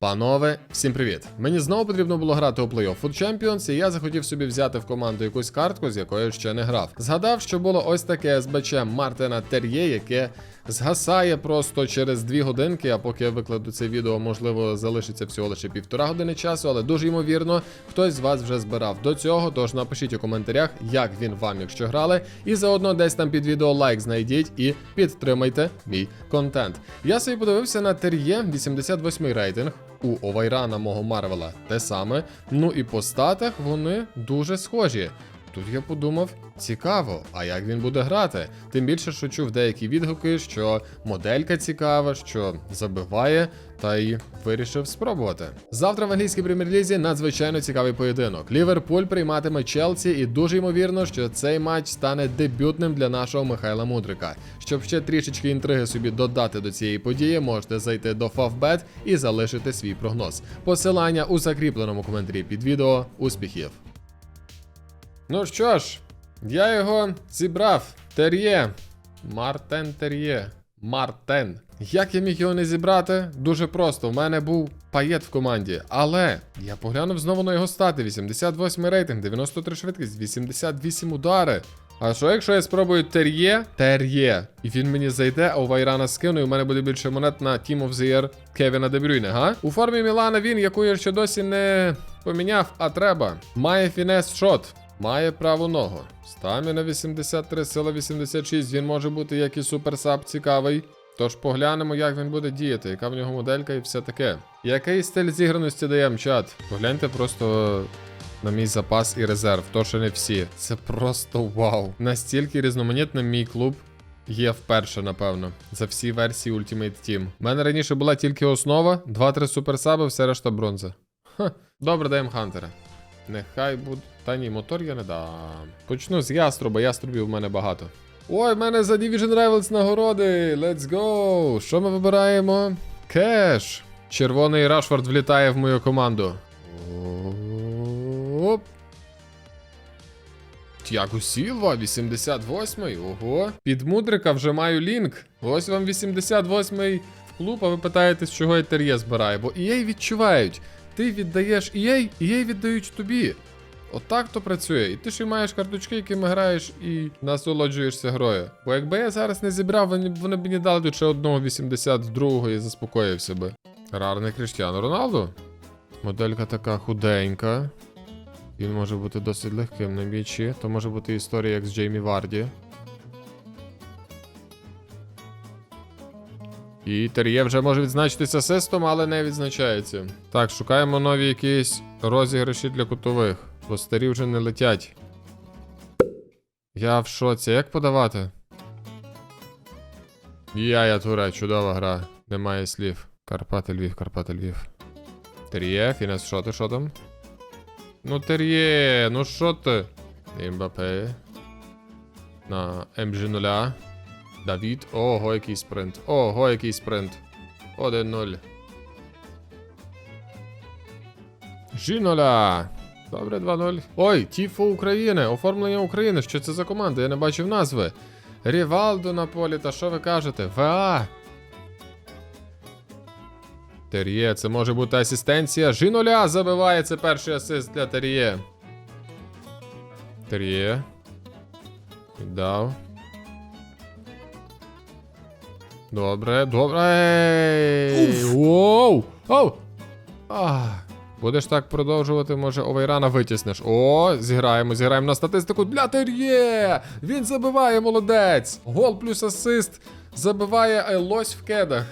Панове, всім привіт! Мені знову потрібно було грати у Playoff Food Champions, і я захотів собі взяти в команду якусь картку, з якою ще не грав. Згадав, що було ось таке СБЧ Мартина Тер'є, яке згасає просто через 2 годинки. А поки я викладу це відео, можливо, залишиться всього лише півтора години часу, але дуже ймовірно, хтось з вас вже збирав до цього. Тож напишіть у коментарях, як він вам, якщо грали, і заодно десь там під відео лайк знайдіть і підтримайте мій контент. Я собі подивився на Тер'є 88 рейтинг. У Овайрана мого Марвела те саме. Ну і по статах вони дуже схожі. Тут я подумав, цікаво, а як він буде грати? Тим більше, що чув деякі відгуки, що моделька цікава, що забиває, та й вирішив спробувати. Завтра в англійській прем'єр-лізі надзвичайно цікавий поєдинок. Ліверпуль прийматиме Челсі, і дуже ймовірно, що цей матч стане дебютним для нашого Михайла Мудрика. Щоб ще трішечки інтриги собі додати до цієї події, можете зайти до Favbet і залишити свій прогноз. Посилання у закріпленому коментарі під відео. Успіхів! Ну що ж, я його зібрав. Тер'є. Мартен Тер'є. Мартен. Як я міг його не зібрати? Дуже просто. У мене був паєт в команді. Але я поглянув знову на його стати: 88 рейтинг, 93 швидкість, 88 удари. А що якщо я спробую Тер'є? Тер'є. І він мені зайде, а у Вайрана скину, і у мене буде більше монет на Team of the Year Кевіна Дебрюйне, га? У формі Мілана він, яку я ще досі не поміняв, а треба. Має фінес шот. Має праву ногу. Стаміна 83, сила 86. Він може бути як і суперсап цікавий. Тож поглянемо, як він буде діяти, яка в нього моделька і все таке. Який стиль зіграності даємо чат? Погляньте просто на мій запас і резерв, то що не всі. Це просто вау. Настільки різноманітним мій клуб. Є вперше, напевно, за всі версії Ultimate Team. У мене раніше була тільки основа, 2-3 суперсаби, все решта бронза. Ха. Добре, даємо Хантера. Нехай буде. Та ні, мотор я не дам. Почну з яструба, яструбів у мене багато. Ой, в мене за Division Rivals нагороди. Let's go! Що ми вибираємо? Кеш. Червоний Рашфорд влітає в мою команду. Оп. Тяго Сілва, 88-й. Ого. Під мудрика вже маю лінк. Ось вам 88-й в клуб, а ви питаєтесь, чого я тер'є збираю. Бо EA відчувають. Ти віддаєш EA, EA віддають тобі. Отак то працює. І ти ще й маєш карточки, якими граєш і насолоджуєшся грою. Бо якби я зараз не зібрав, вони, вони б мені дали ще одного 82-го і заспокоївся би. Рарний Кріштіану Роналду. Моделька така худенька. Він може бути досить легким на м'ячі. То може бути історія як з Джеймі Варді. І Тер'є вже може відзначитися асистом, але не відзначається. Так, шукаємо нові якісь розіграші для кутових, бо старі вже не летять. Я в шоці. Як подавати? Я, я туре, чудова гра. Немає слів. Карпати Львів, Карпати Львів. Тер'є, Фінес, що ти, що там? Ну, Тер'є, ну що ти? Імбапе. На МЖ0. Давід. Ого, який спринт. Ого, який спринт. 1-0. Жіноля. Добре, 2-0. Ой, Тіфо України. Оформлення України. Що це за команда? Я не бачив назви. Рівалдо на полі, та що ви кажете? ВА. Тер'є, це може бути асистенція. Жіноля забиває це перший асист для Тер'є. Тер'є. Віддав. Добре, добре. Ей! Воу! Оу! Ах. Будеш так продовжувати, може Овейрана витіснеш. О, зіграємо, зіграємо на статистику для Тер'є! Він забиває, молодець! Гол плюс асист. Забиває лось в кедах.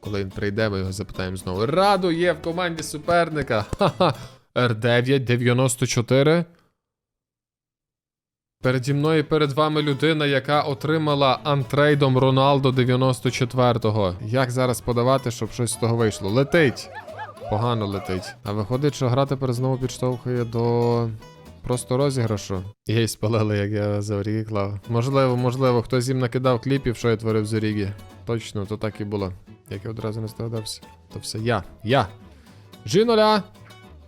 Коли він прийде, ми його запитаємо знову. Раду є в команді суперника. Ха-ха. Р9 94. Переді мною перед вами людина, яка отримала антрейдом Роналдо 94-го. Як зараз подавати, щоб щось з того вийшло? Летить. Погано летить. А виходить, що гра тепер знову підштовхує до просто розіграшу. Єй спалили, як я за Орігі клав. Можливо, можливо, хтось їм накидав кліпів, що я творив з Орігі. Точно, то так і було. Як я одразу не здогадався. То все я. Я. Жіноля!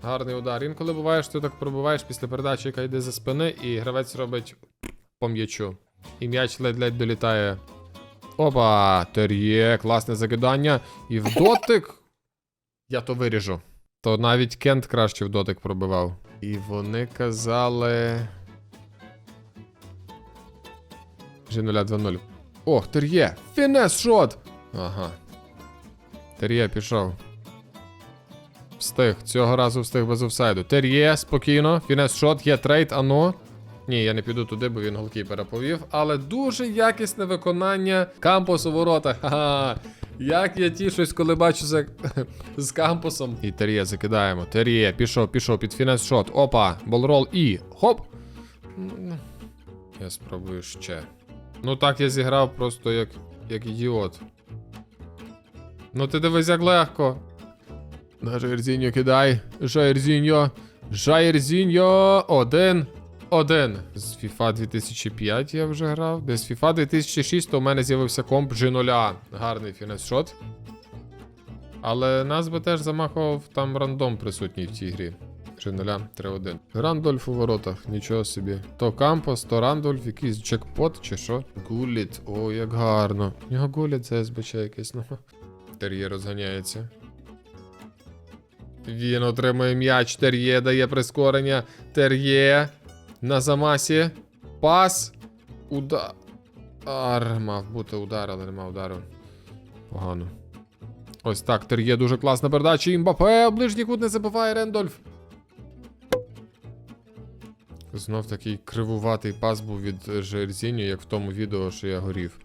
Гарний удар. Інколи буває, що ти так пробуваєш після передачі, яка йде за спини, і гравець робить по м'ячу. І м'яч ледь-ледь долітає. Опа! Тер'є, класне закидання. І в дотик. Я то виріжу. То навіть Кент краще в дотик пробивав. І вони казали. Вже 0-2-0. Ох, Тер'є! Фінес шот! Ага. Тер'є пішов. Встиг. Цього разу встиг без офсайду. Тер'є, спокійно. Фінес шот, є трейд, ано. Ні, я не піду туди, бо він голкіпера повів. Але дуже якісне виконання кампусу у воротах. Ха-ха. Як я тішусь, коли бачу за... з кампусом. І Тер'є закидаємо. Тер'є, пішов, пішов під фінес шот. Опа, болрол і. Хоп! Я спробую ще. Ну так я зіграв просто як, як ідіот. Ну ти дивись, як легко. На Жаєрзіньо кидай. Жаєрзіньо. Жаєрзіньо. Один. Один. З FIFA 2005 я вже грав. Десь FIFA 2006 то у мене з'явився комп G0. Гарний фінес-шот. Але нас би теж замахував там рандом присутній в цій грі. G0 3-1. Рандольф у воротах, нічого собі. То Кампос, то Рандольф, якийсь джекпот чи що. Гуліт, о, як гарно. У нього гуліт це СБЧ якийсь, ну. Тер'є розганяється. Він отримує м'яч. Тер'є дає прискорення. Тер'є. На замасі. Пас. Удар. Мав бути удар, але нема удару. Погано. Ось так. Тер'є дуже класна передача. Імбапе. Ближній кут не забиває Рендольф. Знов такий кривуватий пас був від Жерзіню, як в тому відео, що я горів.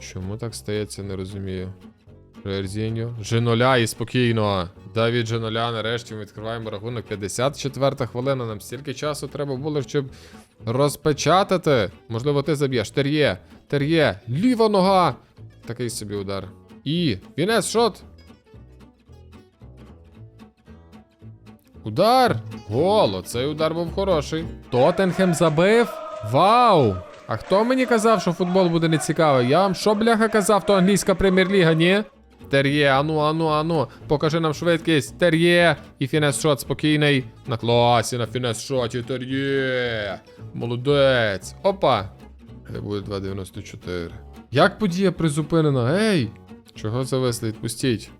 Чому так стається, не розумію. Жерзіньо. Женоля і спокійно. Давід Женоля, нарешті ми відкриваємо рахунок. 54 хвилина. Нам стільки часу треба було, щоб розпечатати. Можливо, ти заб'єш. Тер'є. Тер'є. Ліва нога. Такий собі удар. І. Вінес шот. Удар! Голо, цей удар був хороший. Тоттенхем забив. Вау! А хто мені казав, що футбол буде нецікавий? Я вам що, бляха, казав, то англійська прем'єр-ліга, ні? Тер'є, ану, ану, ану. Покажи нам швидкість. Тер'є. І фінес-шот спокійний. На класі, на фінес-шоті. Тер'є. Молодець. Опа. Це буде 2,94. Як подія призупинена? Ей! Чого зависли? Відпустіть.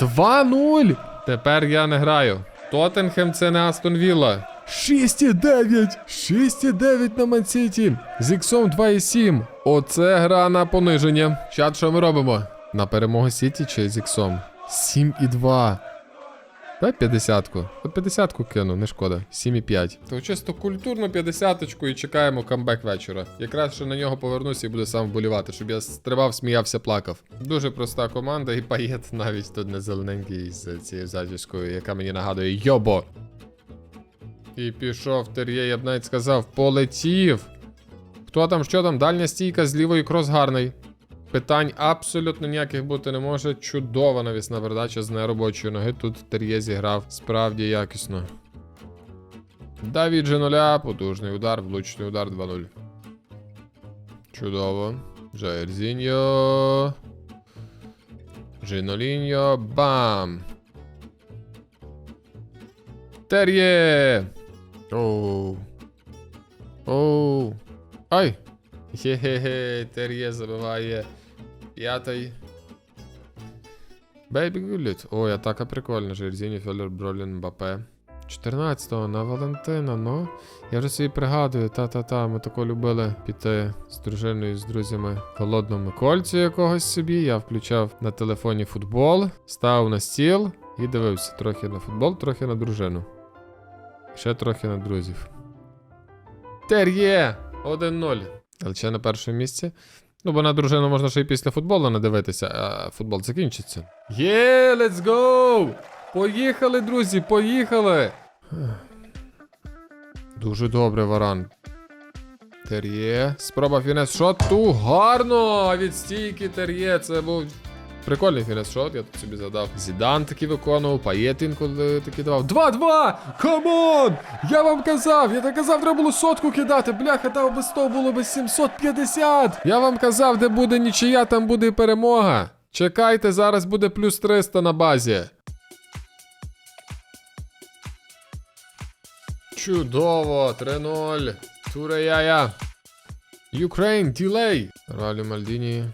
2-0! Тепер я не граю. Тоттенхем це не Астон Вілла. 6,9! 6,9 на Мансіті. З іксом 2,7. Оце гра на пониження. Чат, що ми робимо? На перемогу Сіті чи з іксом? 7,2. Дай 50-ку. От 50-ку кину, не шкода. 7,5. То чисто культурно 50-ку і чекаємо камбек вечора. Якраз що на нього повернуся і буду сам вболівати, щоб я стрибав, сміявся, плакав. Дуже проста команда, і паєт навіть тут не зелененький з цією зачіскою, яка мені нагадує Йобо. І пішов Тер'є, я б навіть сказав, полетів. Хто там, що там? Дальня стійка з лівої крос гарний. Питань абсолютно ніяких бути не може. Чудова навісна передача з неробочої ноги. Тут Тер'є зіграв справді якісно. Давід же нуля, потужний удар, влучний удар 2-0. Чудово. Джаєрзіньо. Жіноліньо. Бам! Тер'є! Оу. Оу. Ай! Хе-хе-хе, Тер'є забиває. П'ятий. Бейбі Гуліт. Ой, атака прикольна. Жерзіні, Феллер, Бролін, Мбапе. 14-го на Валентина, ну. Я вже собі пригадую, та-та-та, ми тако любили піти з дружиною, з друзями в голодному кольцю якогось собі. Я включав на телефоні футбол, став на стіл і дивився трохи на футбол, трохи на дружину. Ще трохи на друзів. Тер'є! 1-0. Ще на першому місці. Ну, бо на дружину можна ще й після футболу надивитися, а футбол закінчиться. Є, let's go! Поїхали, друзі, поїхали! Дуже добре, Варан. Тер'є. Спроба фінес шоту. Гарно! Від стійки Тер'є. Це був прикольний фінес шот, я тут собі задав. Зідан таки виконував, Паєт інколи таки давав. 2-2! Камон! Я вам казав! Я так казав, треба було сотку кидати. Бляха, там без того було би 750. Я вам казав, де буде нічия, там буде і перемога. Чекайте, зараз буде плюс 300 на базі. Чудово, 3-0. Туреяя. Ukraine, ділей. Ралі Мальдіні.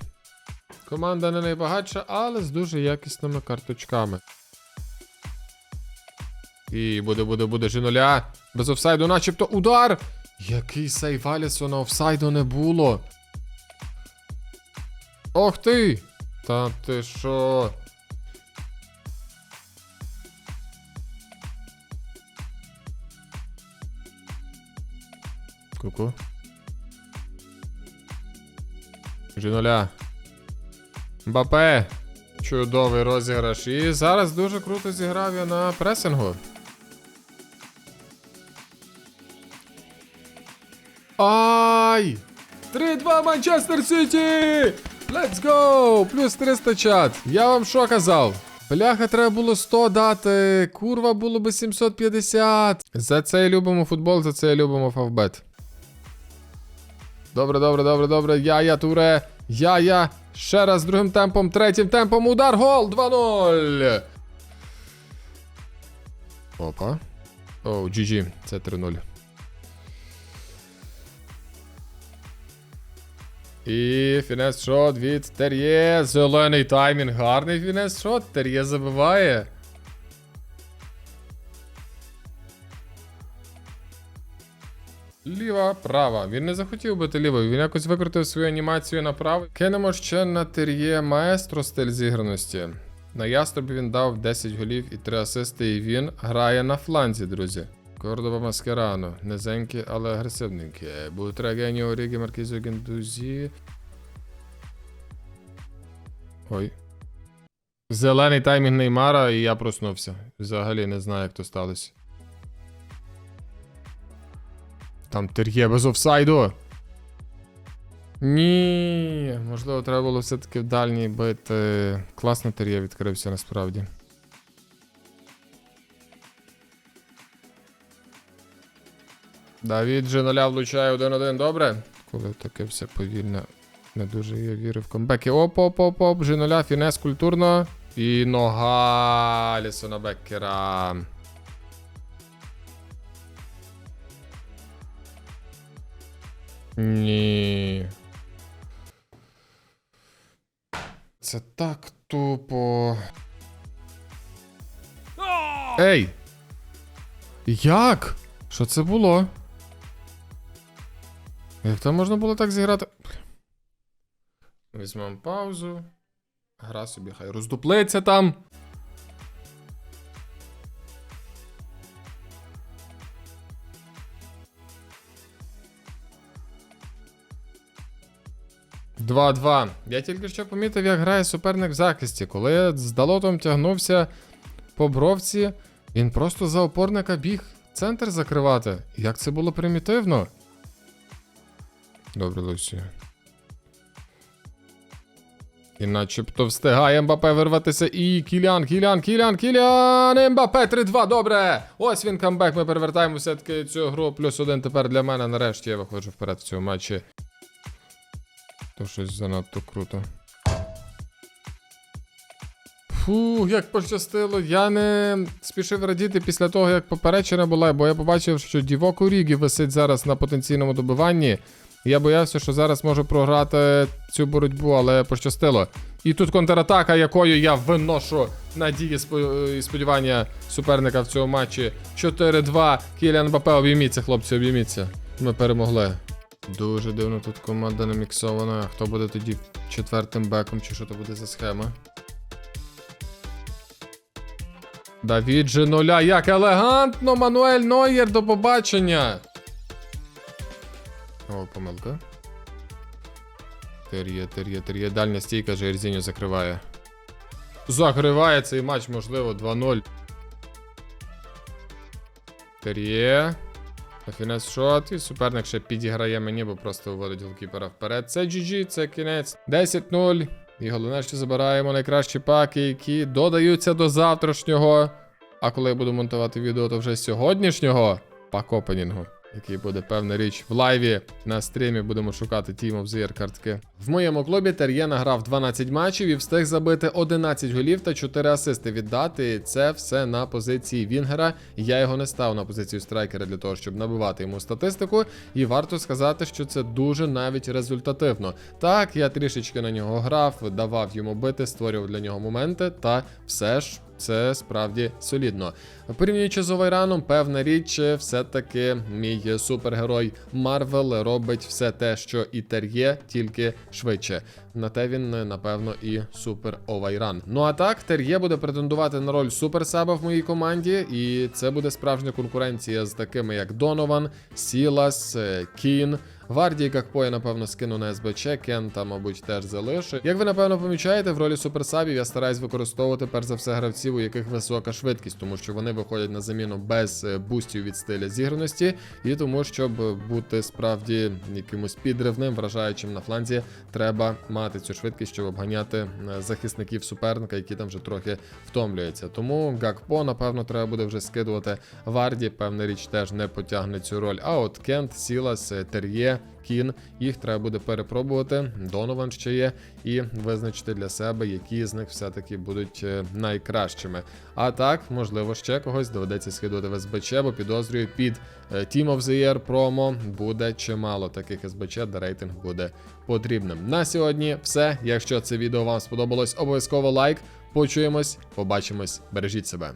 Команда не найбагатша, але з дуже якісними карточками. І буде, буде, буде Жіноля. Без офсайду, начебто удар. Який сейв Алісона, офсайду не було. Ох ти! Та ти що? Ку-ку. Жіноля. Мбапе. Чудовий розіграш. І зараз дуже круто зіграв я на пресингу. Ай! 3-2 Манчестер Сіті! Let's go! Плюс 300 чат. Я вам що казав? Бляха, треба було 100 дати. Курва було би 750. За це любимо футбол, за це любимо фавбет. Добре, добре, добре, добре. Я, я, туре. Я, я. Ще раз другим темпом, третім темпом. Удар, гол! 2-0. Опа. О, GG. Це 3-0. І фінес шот від Тер'є. Зелений таймінг. Гарний фінес шот. Тер'є забиває. Ліва, права. Він не захотів бути лівою. Він якось викрутив свою анімацію направо. Кинемо ще на Тер'є маестро стиль зіграності. На яструбі він дав 10 голів і 3 асисти, і він грає на фланзі, друзі. Кордова Маскерано. Низенькі, але агресивненькі. Бутрагені Орігі Маркізо Гендузі. Ой. Зелений таймінг Неймара, і я проснувся. Взагалі не знаю, як то сталося. Там Тер'є без офсайду. Ні, можливо, треба було все-таки в дальній бити. Класно Тер'є відкрився насправді. Давід же ноля влучає 1-1, добре. Коли таке все повільно, не дуже я вірив в комбеки. Оп, оп, оп, оп, Жиноля, фінес культурно. І нога Алісона Беккера. Ні. Це так тупо. Ей! Як? Що це було? Як там можна було так зіграти? Візьмемо паузу. Гра собі хай роздуплиться там. Два-два. Я тільки що помітив, як грає суперник в захисті. Коли з далотом тягнувся по бровці, він просто за опорника біг центр закривати. Як це було примітивно? Добре, Лусі. І начебто встигає Мбапе вирватися. І Кілян, Кілян, Кілян, Кілян! Мбапе 3-2, добре! Ось він камбек. Ми перевертаємо все-таки цю гру. Плюс один тепер для мене. Нарешті я виходжу вперед в цьому матчі. То щось занадто круто. Фу, як пощастило. Я не спішив радіти після того, як поперечена була, бо я побачив, що Дівок Урігі висить зараз на потенційному добиванні. Я боявся, що зараз можу програти цю боротьбу, але пощастило. І тут контратака, якою я виношу надії і сподівання суперника в цьому матчі. 4-2. Кіліан Бапе, обійміться, хлопці, обійміться. Ми перемогли. Дуже дивно тут команда не міксована. А Хто буде тоді четвертим беком, чи що то буде за схема? Давід же нуля. Як елегантно, Мануель Нойєр, до побачення. О, помилка. Тер'є, тер'є, тер'є. Дальня стійка Жерзіньо закриває. Закриває цей матч, можливо, 2-0. Тер'є. Фінес шот. І суперник ще підіграє мені, бо просто виводить голкіпера вперед. Це GG, це кінець. 10-0. І головне, що забираємо найкращі паки, які додаються до завтрашнього. А коли я буду монтувати відео, то вже сьогоднішнього пак-опенінгу, який буде певна річ в лайві на стрімі. Будемо шукати Team of the Year картки. В моєму клубі Тер'є награв 12 матчів і встиг забити 11 голів та 4 асисти віддати. Це все на позиції Вінгера. Я його не став на позицію страйкера для того, щоб набивати йому статистику. І варто сказати, що це дуже навіть результативно. Так, я трішечки на нього грав, давав йому бити, створював для нього моменти, та все ж. Це справді солідно. Порівнюючи з Овайраном, певна річ, е, все-таки мій супергерой Марвел робить все те, що і Тер'є, тільки швидше. На те він, е, напевно, і супер Овайран. Ну а так, Тер'є буде претендувати на роль суперсаба в моїй команді, і це буде справжня конкуренція з такими, як Донован, Сілас, е, Кін. Вардій Гакпо я, напевно, скину на СБЧ, Кента, мабуть, теж залишу. Як ви напевно помічаєте, в ролі суперсабів я стараюсь використовувати перш за все гравців, у яких висока швидкість, тому що вони виходять на заміну без е, бустів від стиля зіграності, і тому, щоб бути справді якимось підривним, вражаючим на фланзі, треба мати цю швидкість, щоб обганяти е, захисників суперника, які там вже трохи втомлюються. Тому Гакпо, напевно, треба буде вже скидувати. Варді, певна річ, теж не потягне цю роль. А от Кент, Сілас, е, Кін, їх треба буде перепробувати. Донован ще є, і визначити для себе, які з них все-таки будуть е, найкращими. А так, можливо, ще когось доведеться скидувати в СБЧ, бо підозрюю, під е, Team of the Year промо буде чимало таких СБЧ, де рейтинг буде потрібним. На сьогодні все. Якщо це відео вам сподобалось, обов'язково лайк. Почуємось, побачимось, бережіть себе.